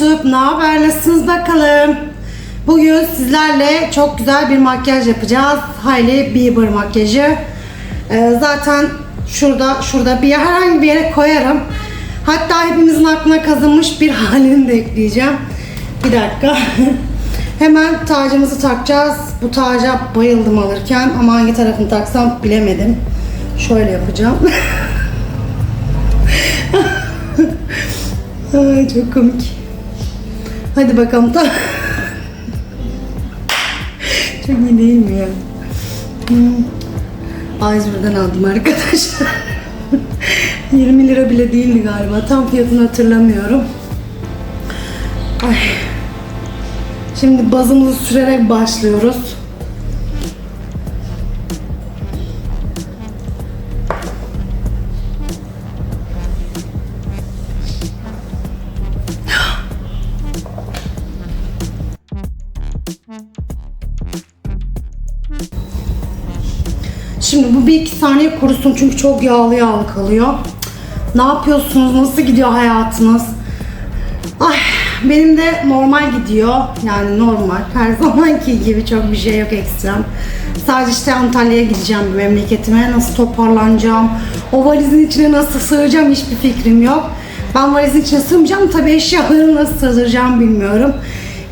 YouTube. Ne haber? Nasılsınız bakalım? Bugün sizlerle çok güzel bir makyaj yapacağız. Hailey Bieber makyajı. Ee, zaten şurada şurada bir herhangi bir yere koyarım. Hatta hepimizin aklına kazınmış bir halini de ekleyeceğim. Bir dakika. Hemen tacımızı takacağız. Bu taca bayıldım alırken ama hangi tarafını taksam bilemedim. Şöyle yapacağım. Ay çok komik. Hadi bakalım çok iyi değil mi ya? Hmm. A101'den aldım arkadaşlar. 20 lira bile değildi galiba. Tam fiyatını hatırlamıyorum. Ay. Şimdi bazımızı sürerek başlıyoruz. Kurusun çünkü çok yağlı yağlı kalıyor. Ne yapıyorsunuz? Nasıl gidiyor hayatınız? Ay benim de normal gidiyor. Yani normal. Her zamanki gibi çok bir şey yok ekstrem. Sadece işte Antalya'ya gideceğim bir memleketime. Nasıl toparlanacağım? O valizin içine nasıl sığacağım hiçbir fikrim yok. Ben valizin içine sığmayacağım. Tabii eşyalarımı nasıl sığdıracağım bilmiyorum.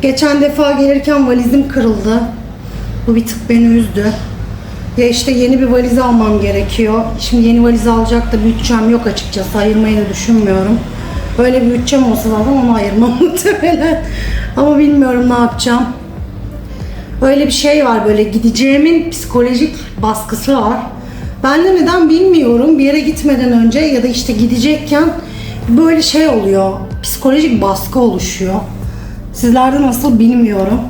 Geçen defa gelirken valizim kırıldı. Bu bir tık beni üzdü. Ya işte yeni bir valiz almam gerekiyor. Şimdi yeni valiz alacak da bütçem yok açıkçası. Ayırmayı da düşünmüyorum. Böyle bir bütçem olsa zaten onu ayırmam muhtemelen. Ama bilmiyorum ne yapacağım. Öyle bir şey var böyle gideceğimin psikolojik baskısı var. Ben de neden bilmiyorum. Bir yere gitmeden önce ya da işte gidecekken böyle şey oluyor. Psikolojik baskı oluşuyor. Sizlerde nasıl bilmiyorum.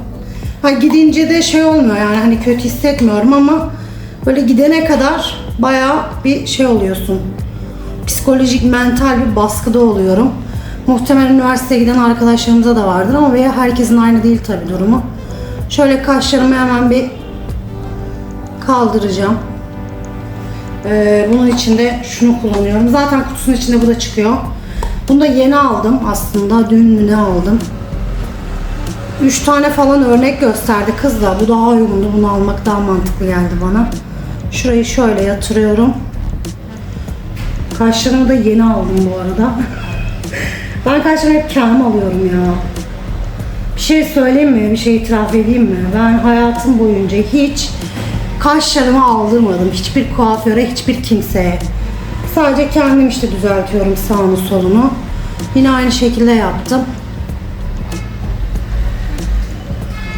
Ha gidince de şey olmuyor yani hani kötü hissetmiyorum ama böyle gidene kadar bayağı bir şey oluyorsun. Psikolojik, mental bir baskıda oluyorum. Muhtemelen üniversiteye giden arkadaşlarımıza da vardır ama veya herkesin aynı değil tabi durumu. Şöyle kaşlarımı hemen bir kaldıracağım. Ee, bunun içinde şunu kullanıyorum. Zaten kutusunun içinde bu da çıkıyor. Bunu da yeni aldım aslında. Dün mü ne aldım? 3 tane falan örnek gösterdi kız da. Bu daha uygundu. Bunu almak daha mantıklı geldi bana. Şurayı şöyle yatırıyorum. Kaşlarımı da yeni aldım bu arada. ben kaşlarımı hep kendim alıyorum ya. Bir şey söyleyeyim mi? Bir şey itiraf edeyim mi? Ben hayatım boyunca hiç kaşlarımı aldırmadım. Hiçbir kuaföre, hiçbir kimseye. Sadece kendim işte düzeltiyorum sağını solunu. Yine aynı şekilde yaptım.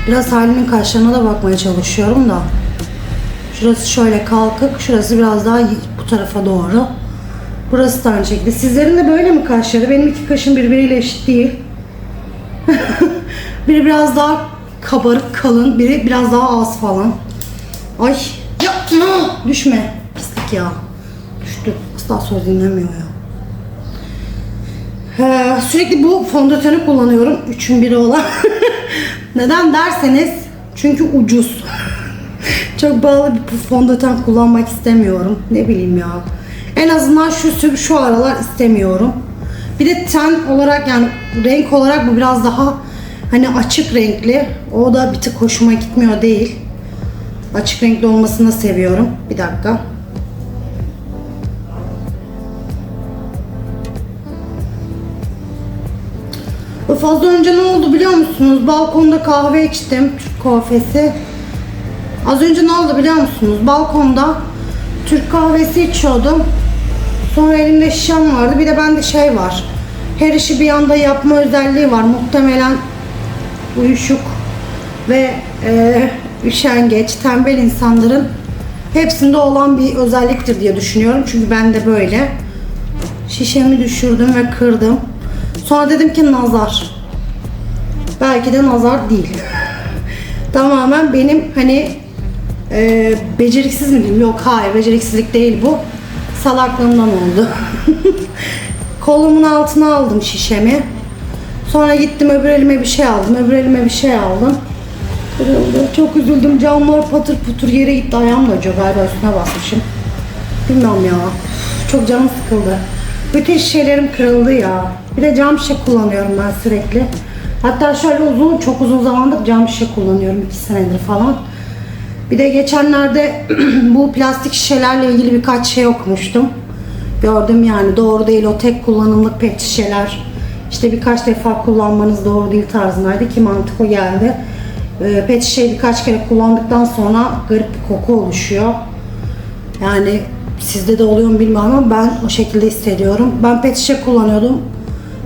Biraz Halil'in kaşlarına da bakmaya çalışıyorum da. Şurası şöyle kalkık, şurası biraz daha bu tarafa doğru. Burası da aynı şekilde. Sizlerin de böyle mi kaşları? Benim iki kaşım birbiriyle eşit değil. biri biraz daha kabarık kalın, biri biraz daha az falan. Ay yapma! Düşme. Pislik ya. Düştü. Asla söz dinlemiyor ya. Ee, sürekli bu fondöteni kullanıyorum. Üçün biri olan. Neden derseniz çünkü ucuz. Çok pahalı bir fondöten kullanmak istemiyorum. Ne bileyim ya. En azından şu şu aralar istemiyorum. Bir de ten olarak yani renk olarak bu biraz daha hani açık renkli. O da bir tık hoşuma gitmiyor değil. Açık renkli olmasını seviyorum. Bir dakika. Fazla önce ne oldu biliyor musunuz? Balkonda kahve içtim. Türk kahvesi. Az önce ne oldu biliyor musunuz? Balkonda Türk kahvesi içiyordum. Sonra elimde şişem vardı. Bir de bende şey var. Her işi bir anda yapma özelliği var. Muhtemelen uyuşuk ve e, üşengeç, tembel insanların hepsinde olan bir özelliktir diye düşünüyorum. Çünkü ben de böyle. Şişemi düşürdüm ve kırdım. Sonra dedim ki nazar. Belki de nazar değil. Tamamen benim hani e, beceriksiz mi diyeyim? Yok hayır beceriksizlik değil bu. Salaklığımdan oldu. Kolumun altına aldım şişemi. Sonra gittim öbür elime bir şey aldım. Öbür elime bir şey aldım. Kırıldı. Çok üzüldüm. Camlar patır putur yere gitti. Ayağım da acıyor galiba üstüne basmışım. Bilmiyorum ya. Çok canım sıkıldı. Bütün şişelerim kırıldı ya. Bir de cam şişe kullanıyorum ben sürekli. Hatta şöyle uzun, çok uzun zamandır cam şişe kullanıyorum. 2 senedir falan. Bir de geçenlerde bu plastik şişelerle ilgili birkaç şey okumuştum. Gördüm yani doğru değil o tek kullanımlık pet şişeler. İşte birkaç defa kullanmanız doğru değil tarzındaydı ki mantık o geldi. Ee, pet şişeyi birkaç kere kullandıktan sonra garip bir koku oluşuyor. Yani sizde de oluyor mu bilmiyorum ama ben o şekilde hissediyorum. Ben pet şişe kullanıyordum.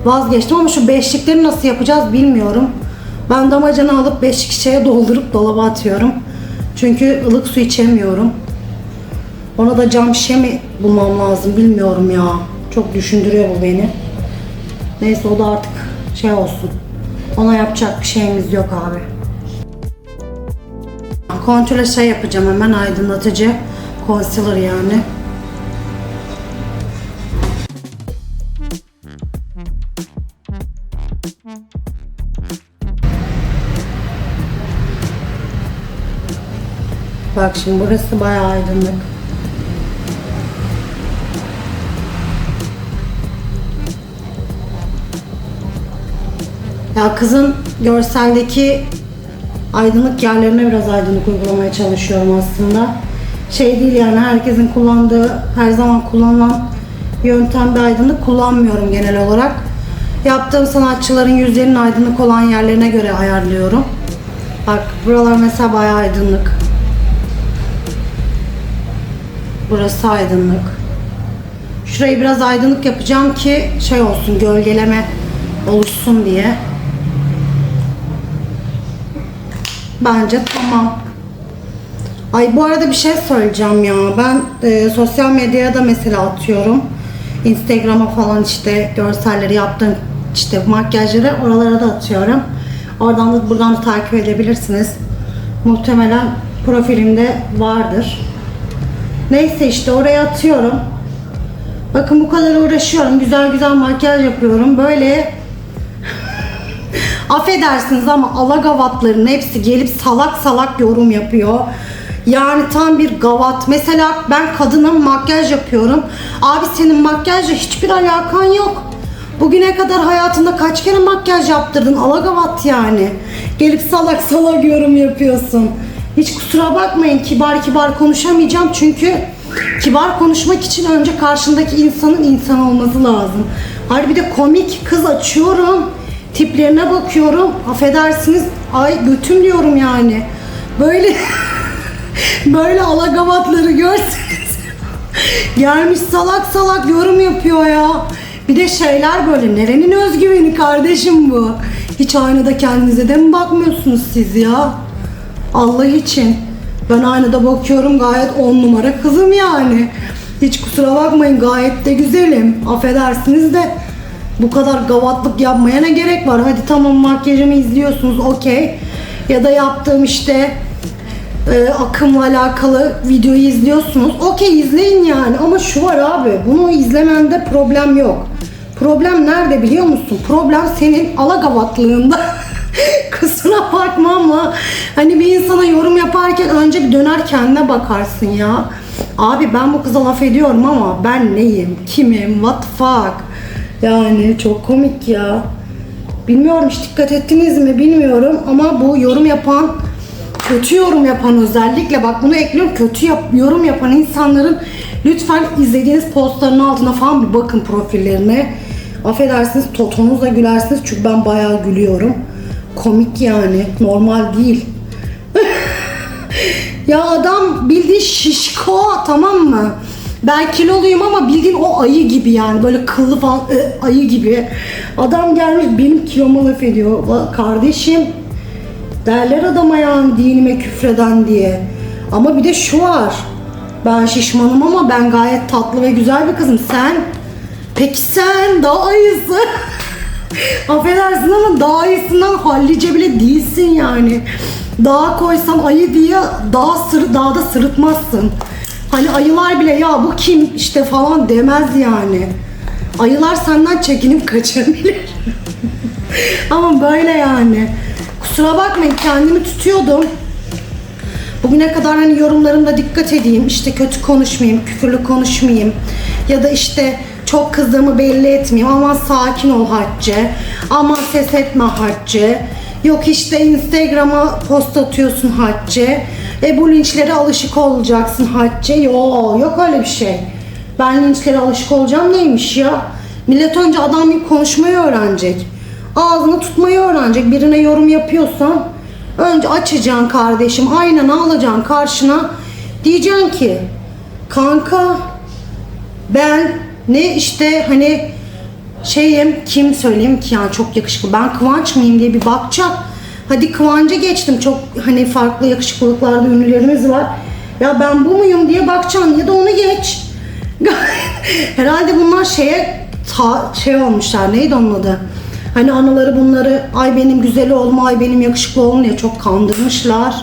Vazgeçtim ama şu beşlikleri nasıl yapacağız bilmiyorum. Ben damacana alıp beşlik şişeye doldurup dolaba atıyorum. Çünkü ılık su içemiyorum. Ona da cam şişe mi bulmam lazım bilmiyorum ya. Çok düşündürüyor bu beni. Neyse o da artık şey olsun. Ona yapacak bir şeyimiz yok abi. Kontrole şey yapacağım hemen aydınlatıcı. Concealer yani. Bak şimdi burası bayağı aydınlık. Ya kızın görseldeki aydınlık yerlerine biraz aydınlık uygulamaya çalışıyorum aslında. Şey değil yani herkesin kullandığı, her zaman kullanılan yöntem bir aydınlık kullanmıyorum genel olarak. Yaptığım sanatçıların yüzlerinin aydınlık olan yerlerine göre ayarlıyorum. Bak buralar mesela bayağı aydınlık. Burası aydınlık. Şurayı biraz aydınlık yapacağım ki şey olsun gölgeleme oluşsun diye. Bence tamam. Ay bu arada bir şey söyleyeceğim ya. Ben e, sosyal medyaya da mesela atıyorum. Instagram'a falan işte görselleri yaptığım işte makyajları oralara da atıyorum. Oradan da buradan da takip edebilirsiniz. Muhtemelen profilimde vardır. Neyse işte oraya atıyorum. Bakın bu kadar uğraşıyorum. Güzel güzel makyaj yapıyorum. Böyle affedersiniz ama alagavatların hepsi gelip salak salak yorum yapıyor. Yani tam bir gavat. Mesela ben kadınım makyaj yapıyorum. Abi senin makyajla hiçbir alakan yok. Bugüne kadar hayatında kaç kere makyaj yaptırdın? Alagavat yani. Gelip salak salak yorum yapıyorsun. Hiç kusura bakmayın kibar kibar konuşamayacağım çünkü kibar konuşmak için önce karşındaki insanın insan olması lazım. Hayır bir de komik kız açıyorum. Tiplerine bakıyorum. Affedersiniz. Ay götüm diyorum yani. Böyle böyle alagavatları görseniz. Gelmiş salak salak yorum yapıyor ya. Bir de şeyler böyle nerenin özgüveni kardeşim bu. Hiç aynada kendinize de mi bakmıyorsunuz siz ya? Allah için. Ben aynada bakıyorum gayet on numara kızım yani. Hiç kusura bakmayın gayet de güzelim. Affedersiniz de bu kadar gavatlık yapmaya ne gerek var? Hadi tamam makyajımı izliyorsunuz okey. Ya da yaptığım işte e, akımla alakalı videoyu izliyorsunuz. Okey izleyin yani ama şu var abi bunu izlemende problem yok. Problem nerede biliyor musun? Problem senin alagavatlığında. Kusura bakma ama hani bir insana yorum yaparken önce döner kendine bakarsın ya. Abi ben bu kıza laf ediyorum ama ben neyim? Kimim? What the fuck? Yani çok komik ya. Bilmiyorum hiç dikkat ettiniz mi bilmiyorum ama bu yorum yapan kötü yorum yapan özellikle bak bunu ekliyorum kötü yap, yorum yapan insanların lütfen izlediğiniz postların altına falan bir bakın profillerine. Affedersiniz totonuzla gülersiniz çünkü ben bayağı gülüyorum. Komik yani normal değil. ya adam bildiğin şişko tamam mı? Ben kiloluyum ama bildiğin o ayı gibi yani böyle kıllı falan ı, ayı gibi. Adam gelmiş benim kiloma laf ediyor. Kardeşim derler adama yani dinime küfreden diye. Ama bir de şu var. Ben şişmanım ama ben gayet tatlı ve güzel bir kızım. Sen? Peki sen daha ayısı. Affedersin ama daha iyisinden hallice bile değilsin yani. Dağa koysam ayı diye daha sır, dağda sırıtmazsın. Hani ayılar bile ya bu kim işte falan demez yani. Ayılar senden çekinip kaçabilir. ama böyle yani. Kusura bakmayın kendimi tutuyordum. Bugüne kadar hani yorumlarımda dikkat edeyim, işte kötü konuşmayayım, küfürlü konuşmayayım ya da işte çok kızdığımı belli etmeyeyim. Aman sakin ol Hatice. Aman ses etme Hatice. Yok işte Instagram'a post atıyorsun Hatice. E bu linçlere alışık olacaksın Hatice. Yok yok öyle bir şey. Ben linçlere alışık olacağım neymiş ya? Millet önce adam gibi konuşmayı öğrenecek. Ağzını tutmayı öğrenecek. Birine yorum yapıyorsan önce açacaksın kardeşim. Aynen alacaksın karşına. Diyeceksin ki kanka ben ne işte hani şeyim kim söyleyeyim ki yani çok yakışıklı ben Kıvanç mıyım diye bir bakacak. Hadi Kıvanç'a geçtim çok hani farklı yakışıklılıklarda ünlülerimiz var. Ya ben bu muyum diye bakacaksın ya da onu geç. Herhalde bunlar şeye ta, şey olmuşlar neydi onun adı? Hani anaları bunları ay benim güzel olma ay benim yakışıklı olma diye çok kandırmışlar.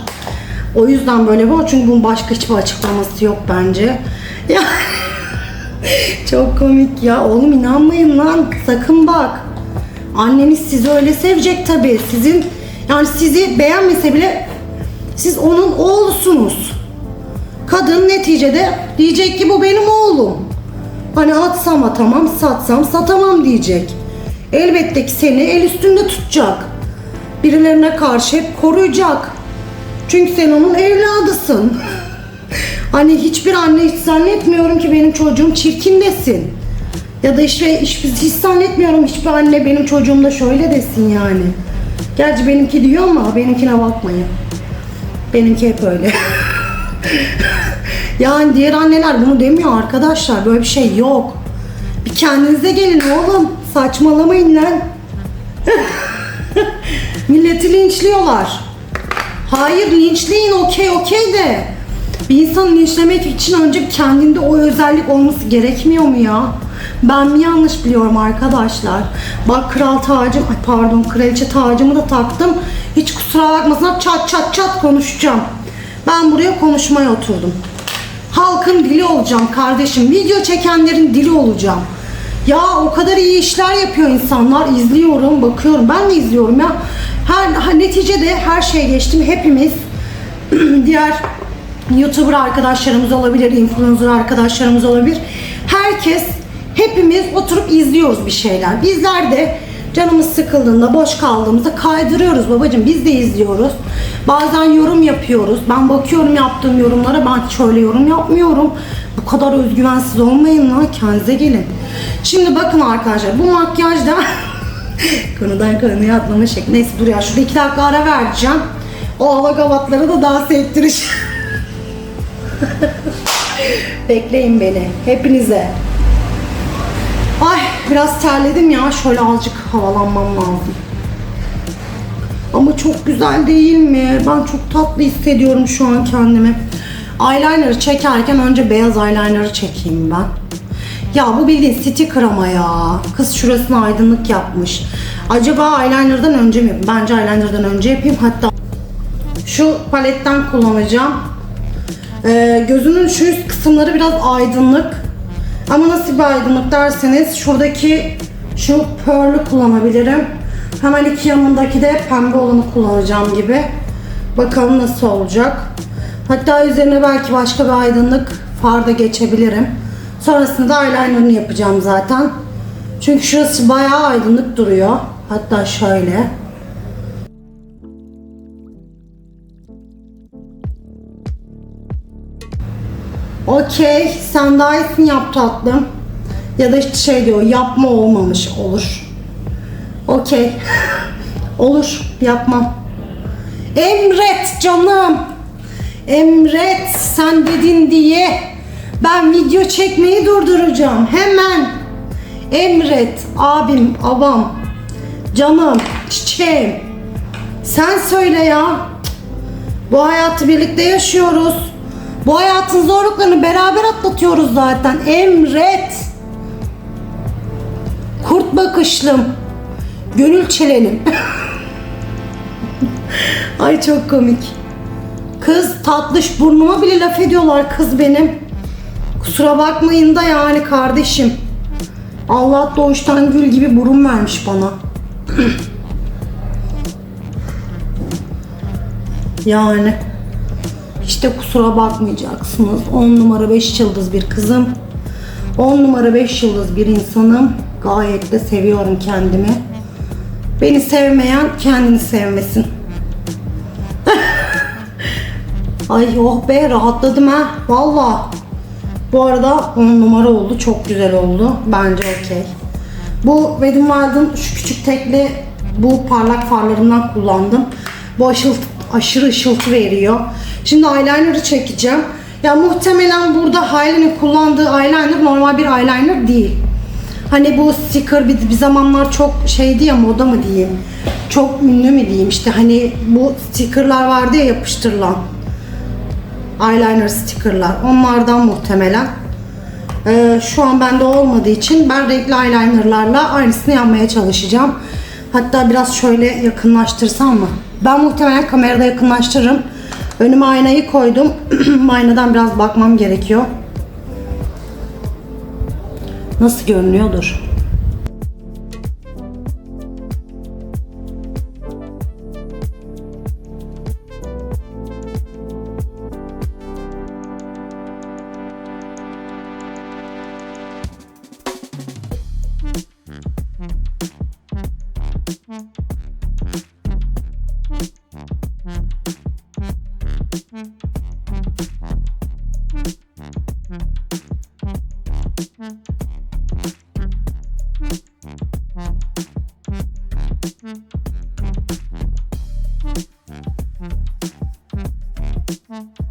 O yüzden böyle bu çünkü bunun başka hiçbir açıklaması yok bence. Ya çok komik ya. Oğlum inanmayın lan. Sakın bak. Anneniz sizi öyle sevecek tabii. Sizin yani sizi beğenmese bile siz onun oğlusunuz. Kadın neticede diyecek ki bu benim oğlum. Hani atsam atamam, satsam satamam diyecek. Elbette ki seni el üstünde tutacak. Birilerine karşı hep koruyacak. Çünkü sen onun evladısın. Hani hiçbir anne hiç zannetmiyorum ki benim çocuğum çirkin desin. Ya da işte hiç, hiç zannetmiyorum hiçbir anne benim çocuğum da şöyle desin yani. Gerçi benimki diyor ama benimkine bakmayın. Benimki hep öyle. yani diğer anneler bunu demiyor arkadaşlar. Böyle bir şey yok. Bir kendinize gelin oğlum. Saçmalamayın lan. Milleti linçliyorlar. Hayır linçleyin okey okey de. Bir insan linçlemek için önce kendinde o özellik olması gerekmiyor mu ya? Ben mi yanlış biliyorum arkadaşlar? Bak kral tacım, ay pardon kraliçe tacımı da taktım. Hiç kusura bakmasınlar çat çat çat konuşacağım. Ben buraya konuşmaya oturdum. Halkın dili olacağım kardeşim. Video çekenlerin dili olacağım. Ya o kadar iyi işler yapıyor insanlar. İzliyorum, bakıyorum. Ben de izliyorum ya. Her, neticede her şeye geçtim. Hepimiz diğer YouTuber arkadaşlarımız olabilir, influencer arkadaşlarımız olabilir. Herkes, hepimiz oturup izliyoruz bir şeyler. Bizler de canımız sıkıldığında, boş kaldığımızda kaydırıyoruz babacığım. Biz de izliyoruz. Bazen yorum yapıyoruz. Ben bakıyorum yaptığım yorumlara. Ben şöyle yorum yapmıyorum. Bu kadar özgüvensiz olmayın lan. Kendinize gelin. Şimdi bakın arkadaşlar bu makyajda konudan konuya atlama şekli. Neyse dur ya şurada iki dakika ara vereceğim. O alagavatları da daha sektireceğim. Bekleyin beni. Hepinize. Ay biraz terledim ya. Şöyle azıcık havalanmam lazım. Ama çok güzel değil mi? Ben çok tatlı hissediyorum şu an kendimi. Eyeliner'ı çekerken önce beyaz eyeliner'ı çekeyim ben. Ya bu bildiğin sticker ama ya. Kız şurasına aydınlık yapmış. Acaba eyeliner'dan önce mi? Bence eyeliner'dan önce yapayım. Hatta şu paletten kullanacağım. Ee, gözünün şu üst kısımları biraz aydınlık. Ama nasıl bir aydınlık derseniz şuradaki şu pearl'ü kullanabilirim. Hemen iki yanındaki de pembe olanı kullanacağım gibi. Bakalım nasıl olacak. Hatta üzerine belki başka bir aydınlık far da geçebilirim. Sonrasında eyeliner'ını yapacağım zaten. Çünkü şurası bayağı aydınlık duruyor. Hatta şöyle. Okey, sen daha iyisini yap tatlım. Ya da işte şey diyor, yapma olmamış olur. Okey. olur, yapmam. Emret canım. Emret sen dedin diye ben video çekmeyi durduracağım. Hemen. Emret abim, abam, canım, çiçeğim. Sen söyle ya. Bu hayatı birlikte yaşıyoruz. Bu hayatın zorluklarını beraber atlatıyoruz zaten. Emret. Kurt bakışlım. Gönül çelenim. Ay çok komik. Kız tatlış burnuma bile laf ediyorlar kız benim. Kusura bakmayın da yani kardeşim. Allah doğuştan gül gibi burun vermiş bana. yani. İşte kusura bakmayacaksınız. 10 numara 5 yıldız bir kızım. 10 numara 5 yıldız bir insanım. Gayet de seviyorum kendimi. Beni sevmeyen kendini sevmesin. Ay oh be rahatladım ha. Valla. Bu arada 10 numara oldu. Çok güzel oldu. Bence okey. Bu Wedding Wild'ın şu küçük tekli bu parlak farlarından kullandım. Bu aşıl, aşırı ışıltı veriyor. Şimdi eyeliner'ı çekeceğim. Ya muhtemelen burada Hyline'in kullandığı eyeliner normal bir eyeliner değil. Hani bu sticker bir, bir zamanlar çok şeydi ya moda mı diyeyim. Çok ünlü mü diyeyim işte hani bu stickerlar vardı ya yapıştırılan. Eyeliner stickerlar. Onlardan muhtemelen. Ee, şu an bende olmadığı için ben renkli eyelinerlarla aynısını yapmaya çalışacağım. Hatta biraz şöyle yakınlaştırsam mı? Ben muhtemelen kamerada yakınlaştırırım. Önüme aynayı koydum. Aynadan biraz bakmam gerekiyor. Nasıl görünüyordur? Mm-hmm.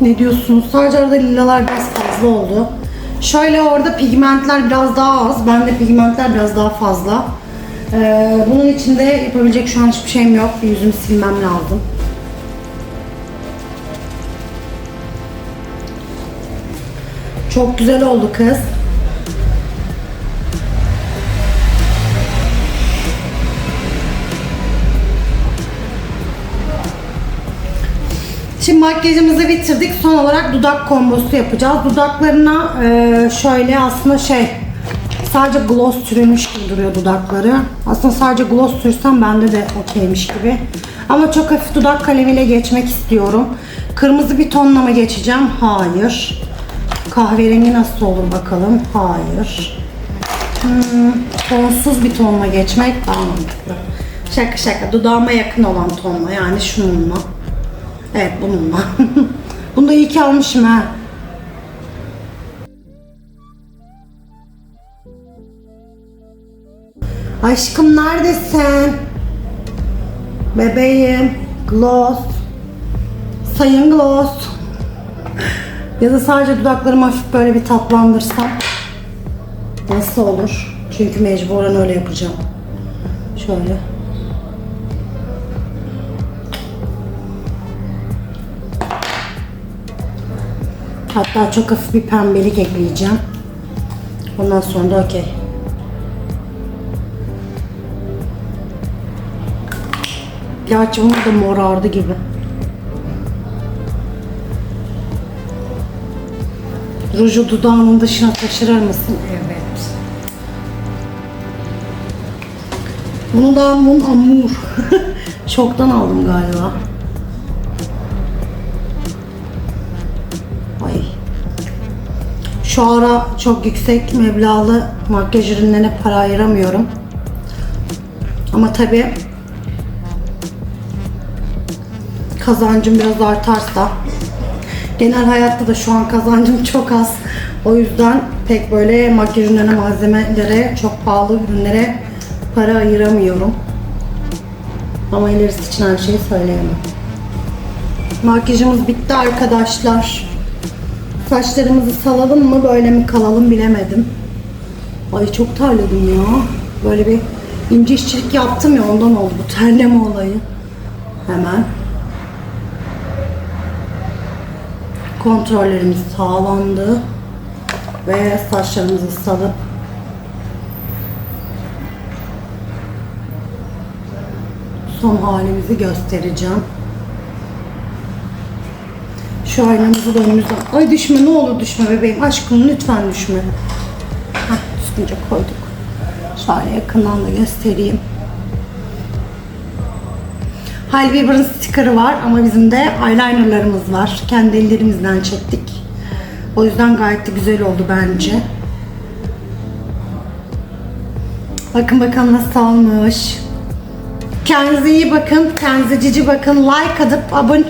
Ne diyorsunuz? Sadece arada lilalar biraz fazla oldu. Şöyle orada pigmentler biraz daha az. Bende pigmentler biraz daha fazla. Ee, bunun içinde yapabilecek şu an hiçbir şeyim yok. Yüzümü silmem lazım. Çok güzel oldu kız. Şimdi makyajımızı bitirdik. Son olarak dudak kombosu yapacağız. Dudaklarına e, şöyle aslında şey sadece gloss sürülmüş gibi duruyor dudakları. Aslında sadece gloss sürsem bende de okeymiş gibi. Ama çok hafif dudak kalemiyle geçmek istiyorum. Kırmızı bir tonla mı geçeceğim? Hayır. Kahverengi nasıl olur bakalım? Hayır. Hmm, tonsuz bir tonla geçmek daha mantıklı. Şaka şaka dudağıma yakın olan tonla yani şununla. Evet bununla. Bunu da iyi ki almışım ha. Aşkım neredesin? Bebeğim. Gloss. Sayın Gloss. Ya da sadece dudaklarımı hafif böyle bir tatlandırsam. Nasıl olur? Çünkü mecburen öyle yapacağım. Şöyle. Hatta çok hafif bir pembelik ekleyeceğim. Ondan sonra da okey. Gerçi bunun da morardı gibi. Ruju dudağımın dışına taşırır mısın? Evet. Bunu da mum amur. Şoktan aldım galiba. Şu ara çok yüksek meblağlı makyaj ürünlerine para ayıramıyorum. Ama tabii kazancım biraz artarsa genel hayatta da şu an kazancım çok az. O yüzden pek böyle makyaj ürünlerine, malzemelere, çok pahalı ürünlere para ayıramıyorum. Ama ilerisi için her şeyi söyleyemem. Makyajımız bitti arkadaşlar. Saçlarımızı salalım mı böyle mi kalalım bilemedim. Ay çok terledim ya. Böyle bir ince işçilik yaptım ya ondan oldu bu terleme olayı. Hemen. Kontrollerimiz sağlandı. Ve saçlarımızı salıp son halimizi göstereceğim. Şu aynamızı da önümüzden... Ay düşme ne olur düşme bebeğim. Aşkım lütfen düşme. Heh, düzgünce koyduk. Şöyle yakından da göstereyim. Halle Bieber'ın sticker'ı var ama bizim de eyelinerlarımız var. Kendi ellerimizden çektik. O yüzden gayet de güzel oldu bence. Bakın bakalım nasıl olmuş. Kendinize iyi bakın. Kendinize cici bakın. Like atıp abone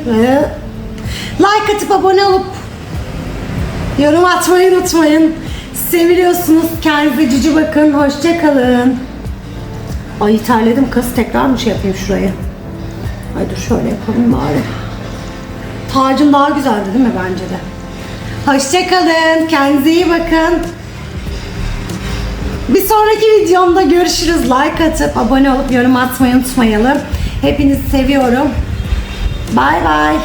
like atıp abone olup yorum atmayı unutmayın. Seviliyorsunuz. Kendinize cici bakın. Hoşçakalın. Ay terledim kız. Tekrar mı şey yapayım şurayı? Ay dur şöyle yapalım bari. Tacım daha güzeldi değil mi bence de? Hoşçakalın. Kendinize iyi bakın. Bir sonraki videomda görüşürüz. Like atıp abone olup yorum atmayı unutmayalım. Hepinizi seviyorum. Bay bay.